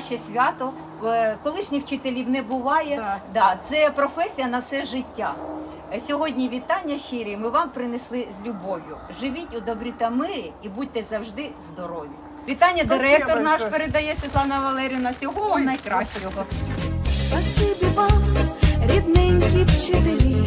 найкраще свято. Колишніх вчителів не буває. Да. Да, це професія на все життя. Е, сьогодні вітання щирі ми вам принесли з любов'ю. Живіть у добрі та мирі і будьте завжди здорові. Вітання Спасибо директор наш большое. передає Світлана Валерівна. Всього вам Ой, найкращого. Спасибі вам, рідненькі вчителі,